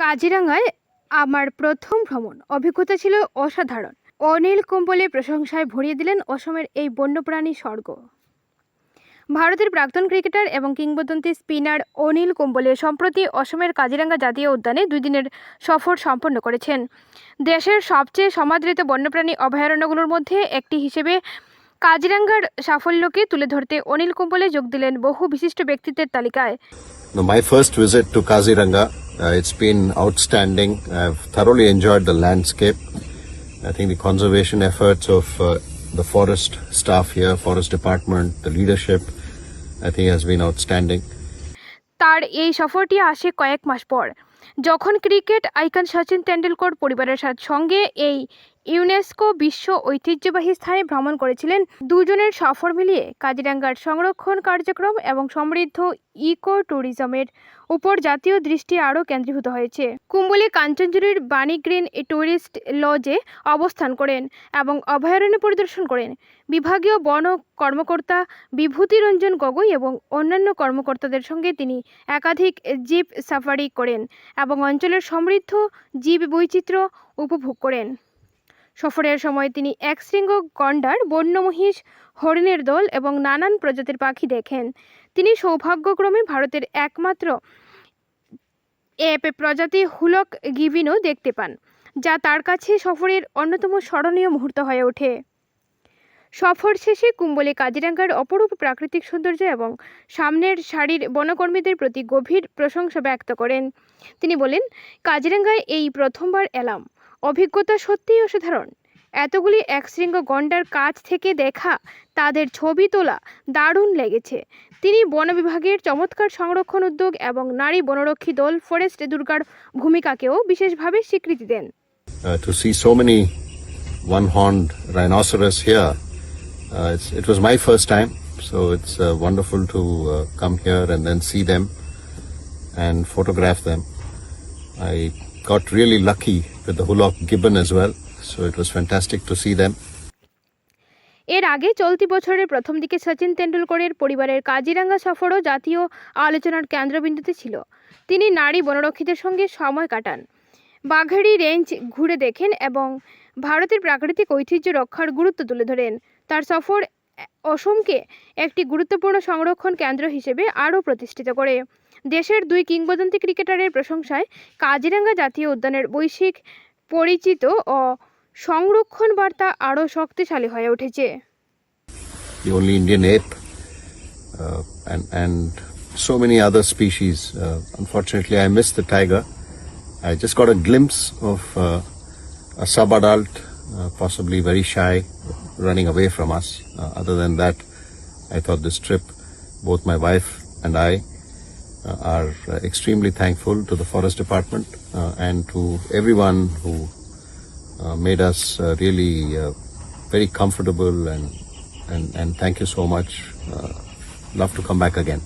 কাজিরাঙ্গায় আমার প্রথম ভ্রমণ। অভিজ্ঞতা ছিল অসাধারণ। অনিল কুম্বলে প্রশংসায় ভরিয়ে দিলেন অসমের এই বন্যপ্রাণী স্বর্গ। ভারতের প্রাক্তন ক্রিকেটার এবং কিংবদন্তি স্পিনার অনিল কুম্বলে সম্প্রতি অসমের কাজিরাঙ্গা জাতীয় উদ্যানে দুই দিনের সফর সম্পন্ন করেছেন। দেশের সবচেয়ে সমাদৃত বন্যপ্রাণী অভয়ারণ্যগুলোর মধ্যে একটি হিসেবে কাজিরাঙ্গার সাফল্যকে তুলে ধরতে অনিল কুম্বলে যোগ দিলেন বহু বিশিষ্ট ব্যক্তিত্বের তালিকায়। My first visit to Kaziranga, it's been outstanding. I've thoroughly enjoyed the landscape. I think the conservation efforts of uh, the forest staff here, forest department, the leadership, I think has been outstanding. তার এই সফরটি আসে কয়েক মাস পর যখন cricket icon Sachin Tendulkar পরিবারের সঙ্গে এই UNESCO বিশ্ব ঐতিহ্যবাহী স্থানে ভ্রমণ করেছিলেন দুজনের সফর মিলিয়ে কাজিরাঙ্গার সংরক্ষণ কার্যক্রম এবং সমৃদ্ধ ইকো ট্যুরিজমের উপর জাতীয় দৃষ্টি আরও কেন্দ্রীভূত হয়েছে। কুম্বলি কাঞ্চনজুরির বাণী গ্রিন ট্যুরিস্ট লজে অবস্থান করেন এবং অভয়ারণ্য পরিদর্শন করেন। বিভাগীয় বন কর্মকর্তা বিভূতি রঞ্জন গগৈ এবং অন্যান্য কর্মকর্তাদের সঙ্গে তিনি একাধিক জিপ সাফারি করেন এবং অঞ্চলের সমৃদ্ধ জীব বৈচিত্র্য উপভোগ করেন। সফরের সময় তিনি একশৃঙ্গ গন্ডার বন্য মহিষ হরিণের দল এবং নানান প্রজাতির পাখি দেখেন। তিনি সৌভাগ্যক্রমে ভারতের একমাত্র এপ প্রজাতি হুলক গিভিনও দেখতে পান, যা তার কাছে সফরের অন্যতম স্মরণীয় মুহূর্ত হয়ে ওঠে। সফর শেষে কুম্বলে কাজিরাঙ্গার অপরূপ প্রাকৃতিক সৌন্দর্য এবং সামনের সারির বনকর্মীদের প্রতি গভীর প্রশংসা ব্যক্ত করেন। তিনি বলেন, কাজিরাঙ্গায় এই প্রথমবার এলাম। অভিজ্ঞতা সত্যিই অসাধারণ। এতগুলি একশৃঙ্গ গন্ডার কাছ থেকে দেখা, তাদের ছবি তোলা দারুণ লেগেছে। তিনি বন বিভাগের চমৎকার সংরক্ষণ উদ্যোগ এবং নারী বনরক্ষী দল ফরেস্ট দুর্গার ভূমিকাকেও বিশেষভাবে স্বীকৃতি দেন। To see so many one horned rhinoceros here it was my first time so it's wonderful to come here and then see them and photograph them I got really lucky with the Hulok gibbon as well, so it was fantastic to see them. এর আগে চলতি বছরের প্রথম দিকে সচিন তেন্ডুলকরের পরিবারের কাজিরাঙ্গা সফরও জাতীয় আলোচনার কেন্দ্রবিন্দুতে ছিল। তিনি নারী বনরক্ষীদের সঙ্গে সময় কাটান। বাঘাড়ি রেঞ্জ ঘুরে দেখেন এবং ভারতের প্রাকৃতিক ঐতিহ্য রক্ষার গুরুত্ব তুলে ধরেন। তার সফর অসমকে একটি গুরুত্বপূর্ণ সংরক্ষণ কেন্দ্র হিসেবে আরও প্রতিষ্ঠিত করে দেশের দুই কিংবদন্তি ক্রিকেটারের প্রশংসায় কাজিরাঙ্গা জাতীয় উদ্যানের বৈশ্বিক পরিচিত ও সংরক্ষণ বার্তা আরও শক্তিশালী হয়ে উঠেছে uh, So many other species. Uh, unfortunately, I missed the tiger. I just got a glimpse of uh, a subadult, uh, possibly very shy, running away from us. Uh, other than that, I thought this trip, both my wife and I, uh, are uh, extremely thankful to the forest department uh, and to everyone who uh, made us really very comfortable and and and thank you so much. Love to come back again.